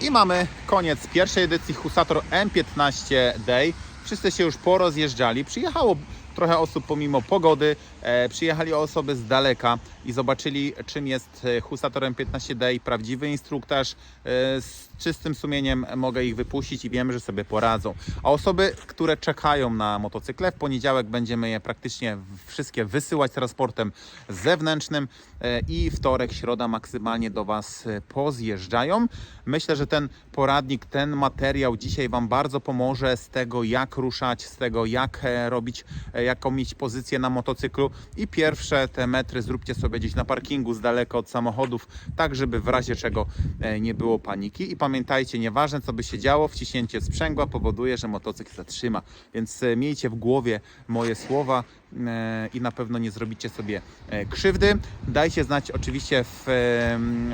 I mamy koniec pierwszej edycji Husator M15 Day. Wszyscy się już porozjeżdżali. Przyjechało trochę osób pomimo pogody. E, przyjechali osoby z daleka i zobaczyli czym jest e, Husator M15 Day. Prawdziwy instruktaż. E, czystym sumieniem mogę ich wypuścić i wiemy, że sobie poradzą. A osoby, które czekają na motocykle, w poniedziałek będziemy je praktycznie wszystkie wysyłać transportem zewnętrznym e, i wtorek, środa maksymalnie do Was e, pozjeżdżają. Myślę, że ten poradnik, ten materiał dzisiaj Wam bardzo pomoże z tego, jak ruszać, z tego, jak e, robić, jaką mieć pozycję na motocyklu i pierwsze te metry zróbcie sobie gdzieś na parkingu z daleka od samochodów, tak żeby w razie czego nie było paniki i pamiętajcie, nieważne co by się działo, wciśnięcie sprzęgła powoduje, że motocykl zatrzyma, więc e, miejcie w głowie moje słowa e, i na pewno nie zrobicie sobie e, krzywdy. Dajcie znać oczywiście w,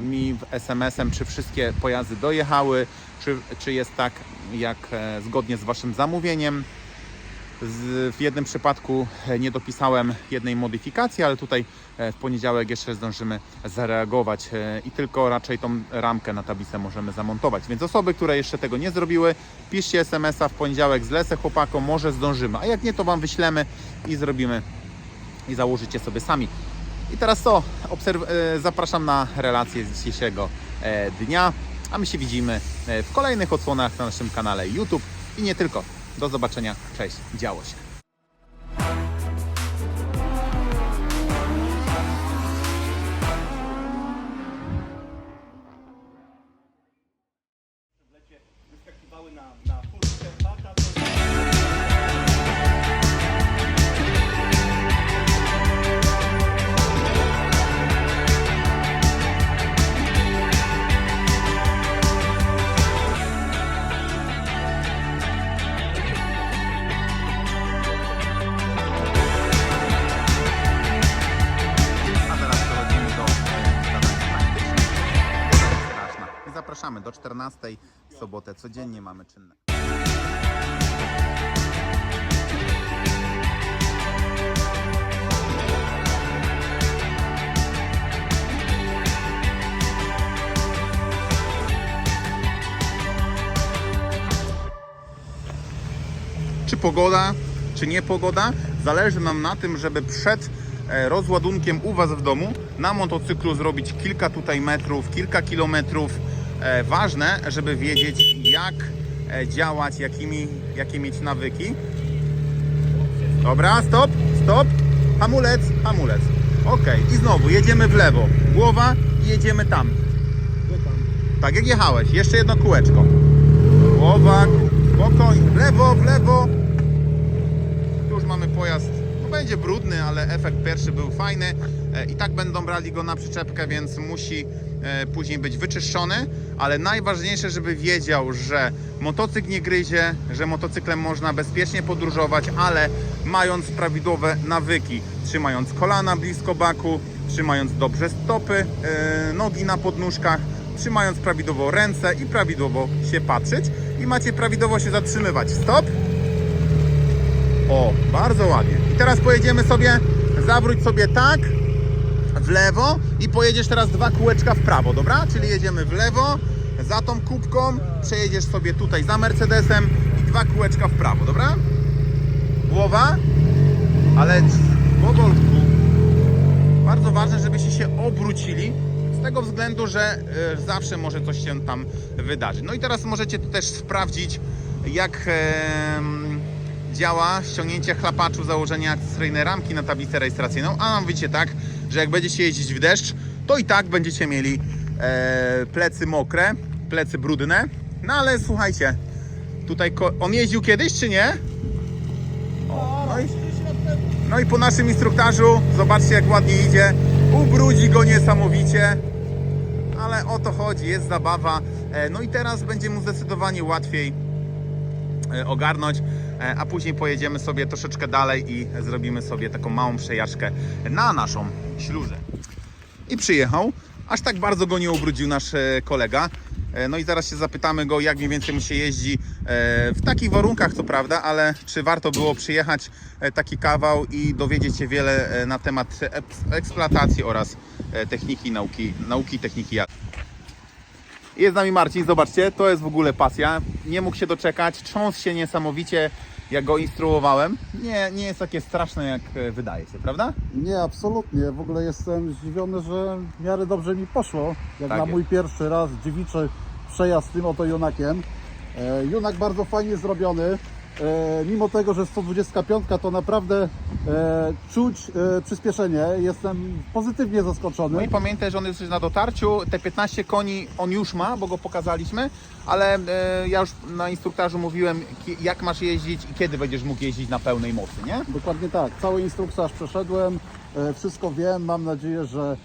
mi w SMS-em, czy wszystkie pojazdy dojechały, czy, czy jest tak, jak zgodnie z Waszym zamówieniem. W jednym przypadku e, nie dopisałem jednej modyfikacji, ale tutaj e, w poniedziałek jeszcze zdążymy zareagować e, i tylko raczej tą ramkę na tablicę możemy zamontować. Więc osoby, które jeszcze tego nie zrobiły, piszcie SMS-a w poniedziałek, zlecę chłopakom, może zdążymy, a jak nie, to Wam wyślemy i zrobimy i założycie sobie sami. I teraz e, zapraszam na relację z dzisiejszego dnia, a my się widzimy w kolejnych odsłonach na naszym kanale YouTube i nie tylko. Do zobaczenia. Cześć. Działo się. wyskakiwały na, na to do 14 w sobotę. Codziennie mamy czynne. czy pogoda, czy nie pogoda. Zależy nam na tym, żeby przed e, rozładunkiem u Was w domu na motocyklu zrobić kilka tutaj metrów, kilka kilometrów. E, Ważne, żeby wiedzieć jak e, działać, jakimi, jakie mieć nawyki. Dobra, stop, stop, hamulec, hamulec. Ok, i znowu jedziemy w lewo, głowa i jedziemy tam. Tak jak jechałeś, jeszcze jedno kółeczko. Głowa, spokojnie, w lewo, w lewo. Tu już mamy pojazd, no będzie brudny, ale efekt pierwszy był fajny. E, I tak będą brali go na przyczepkę, więc musi później być wyczyszczony. Ale najważniejsze, żeby wiedział, że motocykl nie gryzie, że motocyklem można bezpiecznie podróżować, ale mając prawidłowe nawyki, trzymając kolana blisko baku, trzymając dobrze stopy, e, nogi na podnóżkach, trzymając prawidłowo ręce i prawidłowo się patrzeć i macie prawidłowo się zatrzymywać. Stop! O, bardzo ładnie. I teraz pojedziemy sobie, zawróć sobie tak, w lewo i pojedziesz teraz dwa kółeczka w prawo, dobra? Czyli jedziemy w lewo, za tą kubką, przejedziesz sobie tutaj za Mercedesem i dwa kółeczka w prawo, dobra? Głowa, ale powolutku. Bardzo ważne, żebyście się obrócili, z tego względu, że e, zawsze może coś się tam wydarzyć. No i teraz możecie też sprawdzić, jak działa ściągnięcie chlapaczu, założenie akcesyjnej ramki na tablicę rejestracyjną. A mam wiecie tak, że jak będziecie jeździć w deszcz, to i tak będziecie mieli e, plecy mokre, plecy brudne. No ale słuchajcie, tutaj on jeździł kiedyś czy nie? O, no i no i po naszym instruktażu, zobaczcie jak ładnie idzie. Ubrudzi go niesamowicie. Ale o to chodzi, jest zabawa. E, No i teraz będzie mu zdecydowanie łatwiej e, ogarnąć, a później pojedziemy sobie troszeczkę dalej i zrobimy sobie taką małą przejażdżkę na naszą śluzę. I przyjechał. Aż tak bardzo go nie ubrudził nasz e, kolega. E, No i zaraz się zapytamy go, jak mniej więcej mu się jeździ e, w takich warunkach, co prawda, ale czy warto było przyjechać e, taki kawał i dowiedzieć się wiele e, na temat eks- eksploatacji oraz e, techniki nauki, nauki techniki jazdy. Jest z nami Marcin, zobaczcie, to jest w ogóle pasja. Nie mógł się doczekać, trząsł się niesamowicie, jak go instruowałem. Nie, nie jest takie straszne, jak e, wydaje się, prawda? Nie, absolutnie. W ogóle jestem zdziwiony, że w miarę dobrze mi poszło. Jak Tak na jest. mój pierwszy raz dziewiczy przejazd tym oto Junakiem. E, Junak bardzo fajnie zrobiony. E, mimo tego, że 125 to naprawdę e, czuć e, przyspieszenie. Jestem pozytywnie No zaskoczony. i pamiętaj, że on jest już na dotarciu. Te 15 koni on już ma, bo go pokazaliśmy, ale ja już na instruktażu mówiłem, jak masz jeździć i kiedy będziesz mógł jeździć na pełnej mocy, nie? Dokładnie tak. Cały instruktaż przeszedłem, wszystko wiem. Mam nadzieję, że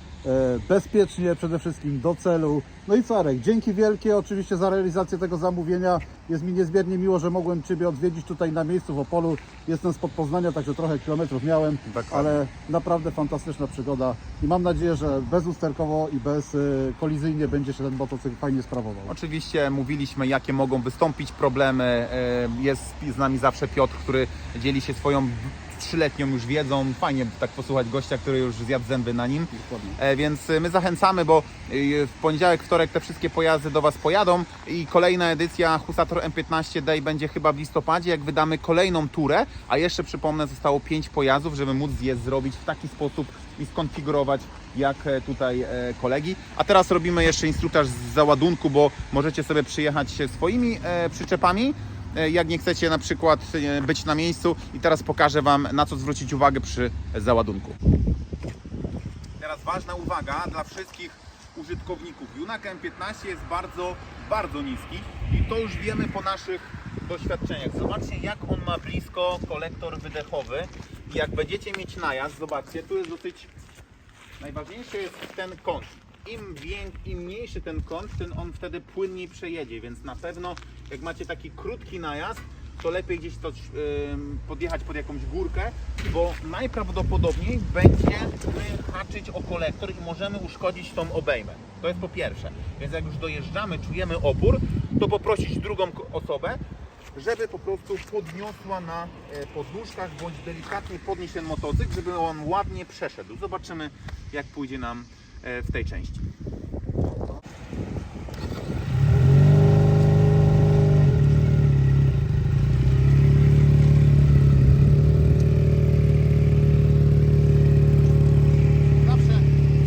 bezpiecznie, przede wszystkim do celu. No i Carek, dzięki wielkie oczywiście za realizację tego zamówienia. Jest mi niezmiernie miło, że mogłem Ciebie odwiedzić tutaj na miejscu w Opolu. Jestem spod Poznania, także trochę kilometrów miałem, Dokładnie. ale naprawdę fantastyczna przygoda i mam nadzieję, że bezusterkowo i bez e, kolizyjnie będzie się ten motocykl fajnie sprawował. Oczywiście mówiliśmy, jakie mogą wystąpić problemy. E, Jest z nami zawsze Piotr, który dzieli się swoją trzyletnią już wiedzą. Fajnie tak posłuchać gościa, który już zjadł zęby na nim. Dokładnie. E, Więc e, my zachęcamy, bo e, w poniedziałek, wtorek te wszystkie pojazdy do Was pojadą i kolejna edycja Husator M15 Day będzie chyba w listopadzie, jak wydamy kolejną turę, a jeszcze przypomnę, zostało 5 pojazdów, żeby móc je zrobić w taki sposób i skonfigurować jak e, tutaj e, kolegi. A teraz robimy jeszcze instruktaż z załadunku, bo możecie sobie przyjechać swoimi e, przyczepami, jak nie chcecie na przykład być na miejscu i teraz pokażę Wam na co zwrócić uwagę przy załadunku. Teraz ważna uwaga dla wszystkich użytkowników. Junak M15 jest bardzo, bardzo niski i to już wiemy po naszych doświadczeniach. Zobaczcie jak on ma blisko kolektor wydechowy i jak będziecie mieć najazd, zobaczcie, tu jest dosyć najważniejszy jest ten kąt. Im, wię- Im mniejszy ten kąt, tym on wtedy płynniej przejedzie, więc na pewno jak macie taki krótki najazd, to lepiej gdzieś to, podjechać pod jakąś górkę, bo najprawdopodobniej będziemy haczyć o kolektor i możemy uszkodzić tą obejmę. To jest po pierwsze. Więc jak już dojeżdżamy, czujemy opór, to poprosić drugą osobę, żeby po prostu podniosła na e, podnóżkach, bądź delikatnie podnieść ten motocykl, żeby on ładnie przeszedł. Zobaczymy, jak pójdzie nam e, w tej części. Zawsze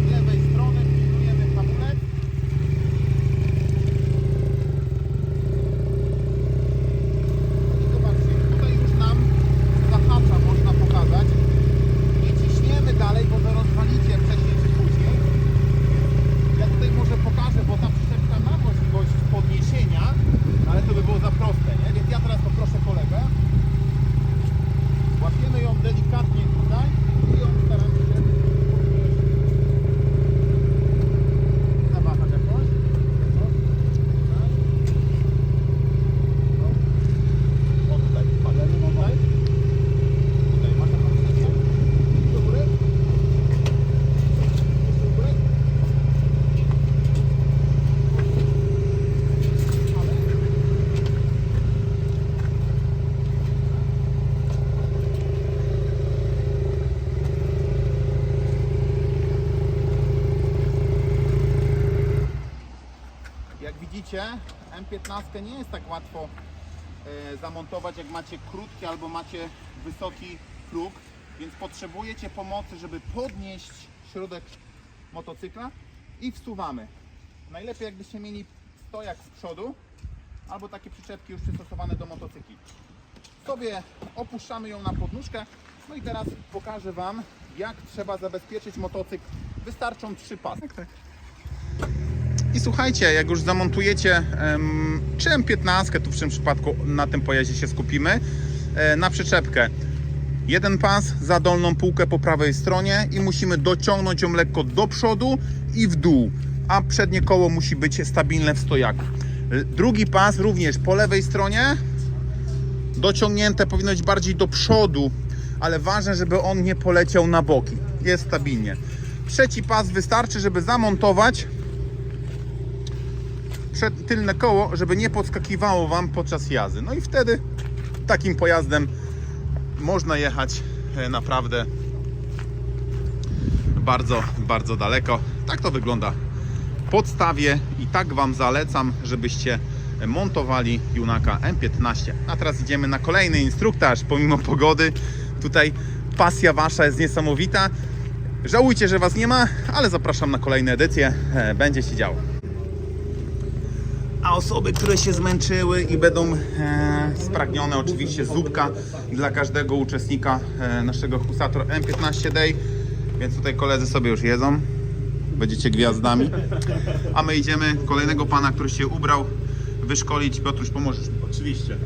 z lewej strony pilnujemy hamulec. I zobaczcie, tutaj już nam zahacza, można pokazać. Nie ciśniemy dalej, bo to rozwalicie wcześniej czy później. Ja tutaj może pokażę, bo ta przyczepka ma możliwość podniesienia, ale to by było za proste, nie? Więc ja teraz poproszę kolegę. Łapiemy ją delikatnie tutaj i ją staramy się podnieść. Zawahać jakoś. Tutaj. O tutaj, patrz, tutaj. Tutaj, masz jakąś stację? Do góry? Jeszcze do góry? Ale... Jak widzicie, M15 nie jest tak łatwo e, zamontować, jak macie krótki albo macie wysoki próg, więc potrzebujecie pomocy, żeby podnieść środek motocykla i wsuwamy. Najlepiej jakbyście mieli stojak z przodu albo takie przyczepki już przystosowane do motocykli. Sobie opuszczamy ją na podnóżkę. No i teraz pokażę Wam, jak trzeba zabezpieczyć motocykl. Wystarczą trzy pasy. I słuchajcie, jak już zamontujecie em, czy M15, tu w tym przypadku na tym pojeździe się skupimy, e, na przyczepkę. Jeden pas za dolną półkę po prawej stronie i musimy dociągnąć ją lekko do przodu i w dół, a przednie koło musi być stabilne w stojaku. Drugi pas również po lewej stronie, dociągnięte powinno być bardziej do przodu, ale ważne, żeby on nie poleciał na boki. Jest stabilnie. Trzeci pas wystarczy, żeby zamontować przed, tylne koło, żeby nie podskakiwało Wam podczas jazdy. No i wtedy takim pojazdem można jechać e, naprawdę bardzo, bardzo daleko. Tak to wygląda w podstawie i tak Wam zalecam, żebyście montowali Junaka M15. A teraz idziemy na kolejny instruktaż, pomimo pogody. Tutaj pasja Wasza jest niesamowita. Żałujcie, że Was nie ma, ale zapraszam na kolejne edycje. E, będzie się działo a osoby, które się zmęczyły i będą e, spragnione oczywiście zupka dla każdego uczestnika e, naszego Husator M15 Day, więc tutaj koledzy sobie już jedzą, będziecie gwiazdami, a my idziemy. Kolejnego pana, który się ubrał, wyszkolić, Piotruś pomożesz mi. Oczywiście.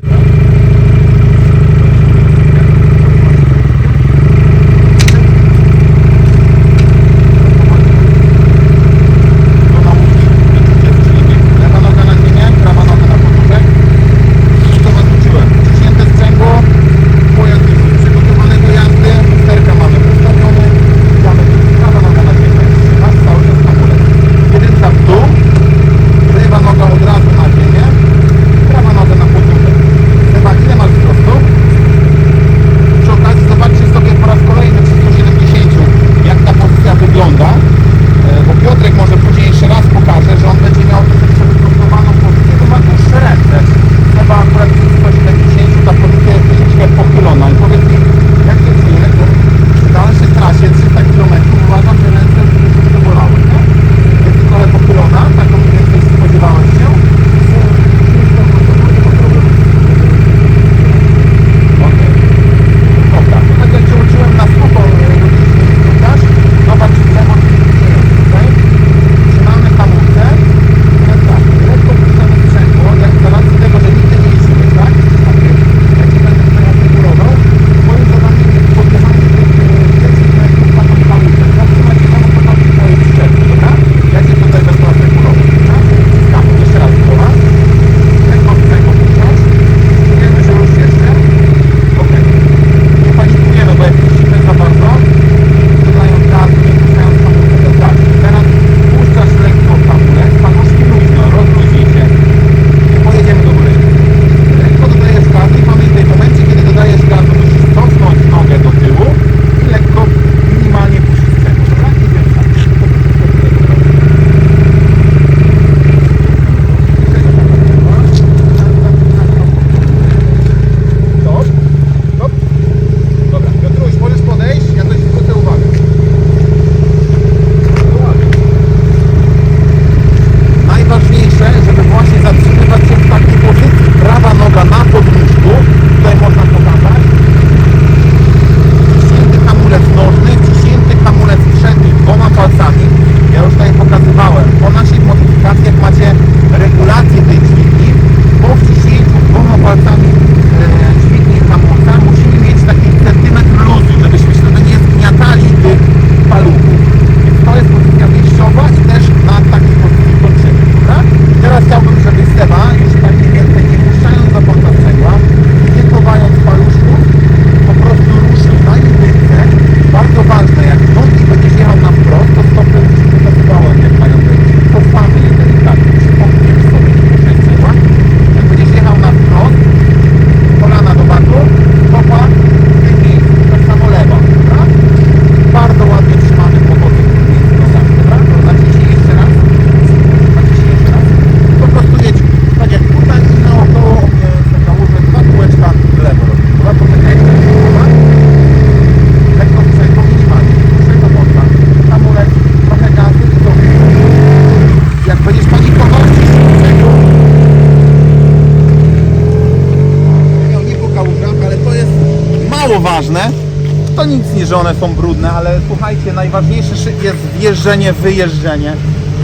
że one są brudne, ale słuchajcie, najważniejsze jest wjeżdżenie, wyjeżdżenie.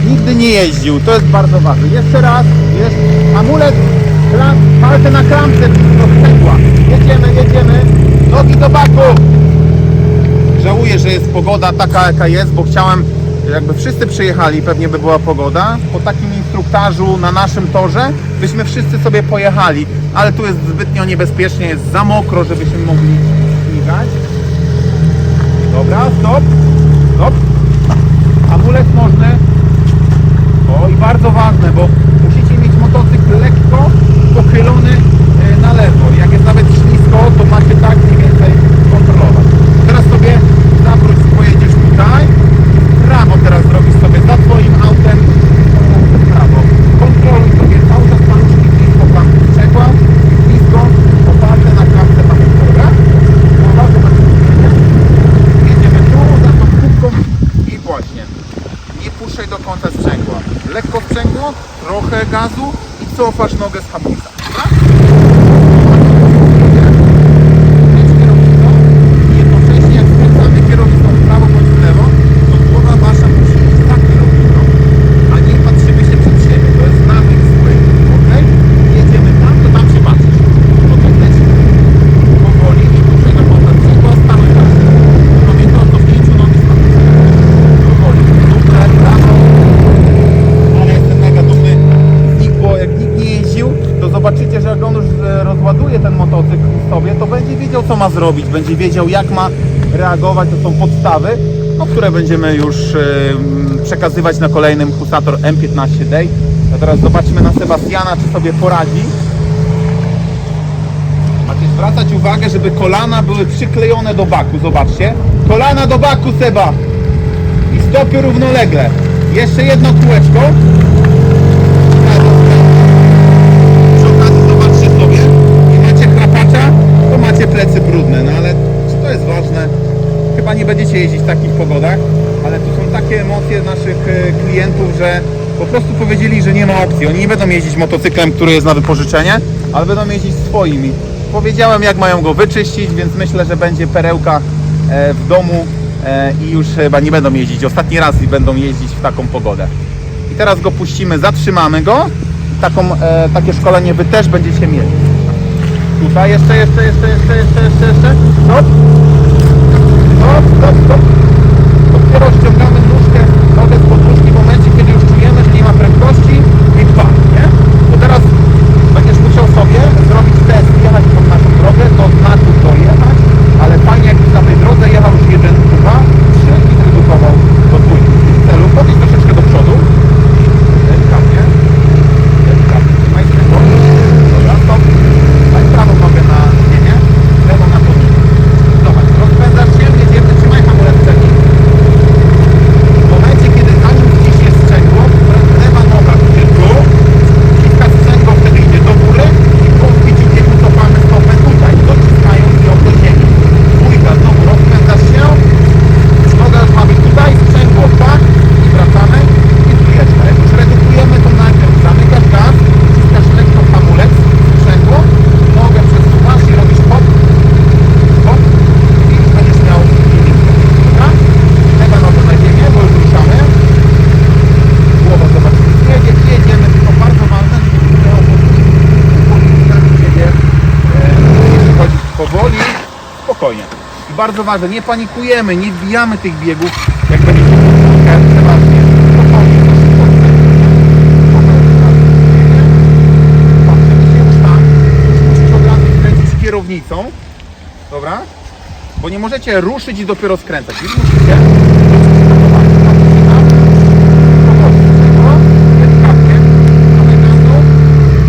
Nigdy nie jeździł, to jest bardzo ważne. Jeszcze raz, jest amulet, klam, palce na klamce, do cegła. Jedziemy, jedziemy, nogi do baku. Żałuję, że jest pogoda taka jaka jest, bo chciałem, jakby wszyscy przyjechali, pewnie by była pogoda. Po takim instruktażu na naszym torze, byśmy wszyscy sobie pojechali, ale tu jest zbytnio niebezpiecznie, jest za mokro, żebyśmy mogli śmigać. Dobra, stop. Stop. amulet możny. O i bardzo ważne, bo musicie mieć motocykl lekko pochylony e, na lewo. Jak jest nawet ślisko, to macie tak cofasz nogę z hamulca. Dobra? I jednocześnie jak skręcamy kierownicą w prawo bądź w lewo, to głowa wasza musi iść za kierownicą, a nie patrzymy się przed siebie. To jest nawyk zły. Ok? Jedziemy tam, to tam się patrzysz. To to lecimy. Powoli i dłużej na potem. Tylko stały raz. Pamiętaj o cofnięciu nogi z hamulca. Powoli. Super, prawo. Ale jestem mega dumny z nich, bo jak nikt nie jeździł, to zobaczycie, że jak on już e, rozładuje ten motocykl sobie, to będzie wiedział co ma zrobić, będzie wiedział jak ma reagować, to są podstawy, no, które będziemy już przekazywać na kolejnym Husator M15 Day. A teraz zobaczmy na Sebastiana, czy sobie poradzi. Macie zwracać uwagę, żeby kolana były przyklejone do baku, zobaczcie. Kolana do baku Seba! I stopy równolegle. Jeszcze jedno kółeczko. Nie będziecie jeździć w takich pogodach, ale tu są takie emocje naszych e, klientów, że po prostu powiedzieli, że nie ma opcji. Oni nie będą jeździć motocyklem, który jest na wypożyczenie, ale będą jeździć swoimi. Powiedziałem, jak mają go wyczyścić, więc myślę, że będzie perełka e, w domu e, i już chyba nie będą jeździć. Ostatni raz i będą jeździć w taką pogodę. I teraz go puścimy, zatrzymamy go. Taką, takie szkolenie Wy też będziecie mieli. Tutaj jeszcze, jeszcze, jeszcze, jeszcze, jeszcze, jeszcze, jeszcze. Stop. Stop, stop, stop. Dopiero ściągamy nóżkę, nogę z podnóżki w momencie, kiedy już czujemy, że nie ma prędkości i dwa, nie? To teraz będziesz musiał sobie zrobić test, jechać pod naszą drogę, do znaku dojechać, ale fajnie jakbyś na tej drodze jechał już jeden, dwa, trzy i zredukował do dwójki. W tym celu podnieś troszeczkę do przodu. Delikatnie. Delikatnie. Trzymaj się tego. Dobra, stop. Daj prawą nogę na ziemię, lewą na podnóżkę. Zobacz, rozpędzasz się, jedziemy, trzymaj hamulec przedni. W momencie, kiedy zanim wciśnie sprzęgło, lewa noga idzie w dół, wciska sprzęgło, wtedy idzie do góry i po wbiciu biegu cofamy stopę tutaj, dociskając ją do ziemi. Dwójka, znowu rozpędzasz się, noga już mamy tutaj, sprzęgło tak i wracamy i trójeczka. Jak już redukujemy, to najpierw zamykasz gaz, wciskasz lekko hamulec, sprzęgło, nogę przesuwasz i robisz hop, hop i już będziesz miał jedynkę. Dobra? Lewa noga na ziemię, bo już ruszamy. Głowa zobaczymy. Jedzie, jedziemy, tylko bardzo ważne, żeby nie było powoli siebie, jeśli chodzi powoli, spokojnie. I bardzo ważne, nie panikujemy, nie wbijamy tych biegów, jak skręcić kierownicą, dobra? Bo nie możecie ruszyć i dopiero skręcać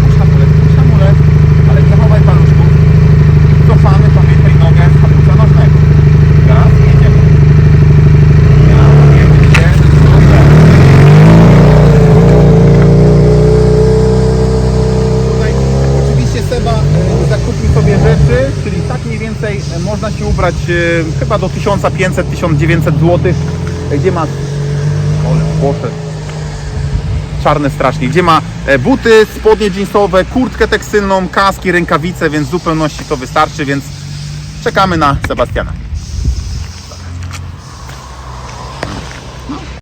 Puść hamulec, puść hamulec, ale nie chowaj paluszków. Cofamy, pamiętaj nogę z hamulca nożnego. Raz, jedziemy. Ja, jedziecie. Super. Tutaj oczywiście Seba e, zakupił sobie rzeczy, czyli tak mniej więcej e, e, chyba do 1500-1900 zł, gdzie ma... Poszedł czarne strasznie, gdzie ma e, buty, spodnie jeansowe, kurtkę tekstylną, kaski, rękawice, więc w zupełności to wystarczy, więc czekamy na Sebastiana.